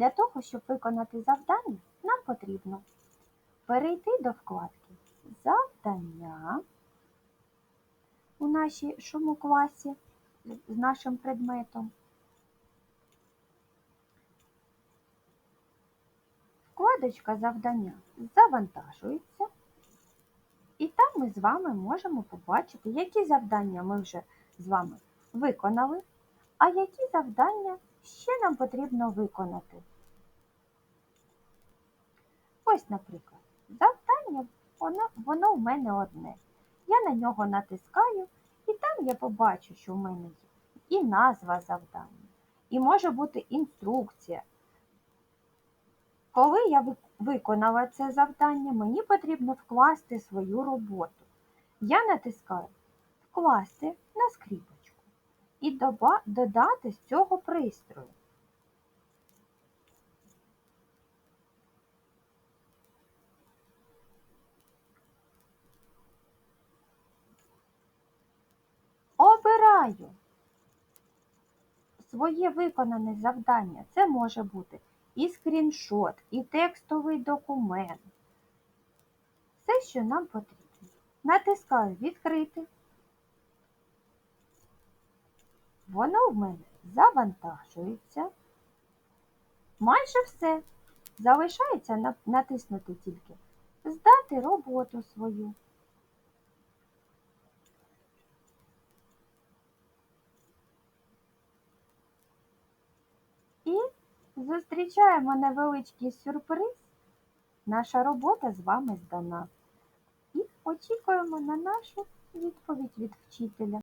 Для того, щоб виконати завдання, нам потрібно перейти до вкладки Завдання у нашій шумокласі з нашим предметом. Вкладочка завдання завантажується, і там ми з вами можемо побачити, які завдання ми вже з вами виконали, а які завдання ще нам потрібно виконати. Ось, наприклад, завдання, воно, воно в мене одне. Я на нього натискаю, і там я побачу, що в мене є і назва завдання, і може бути інструкція. Коли я виконала це завдання, мені потрібно вкласти свою роботу. Я натискаю Вкласти на скріпочку і додати з цього пристрою. Обираю своє виконане завдання. Це може бути і скріншот, і текстовий документ. Все, що нам потрібно. Натискаю Відкрити. Воно в мене завантажується. Майже все. Залишається натиснути тільки Здати роботу свою. І зустрічаємо невеличкий сюрприз. Наша робота з вами здана. І очікуємо на нашу відповідь від вчителя.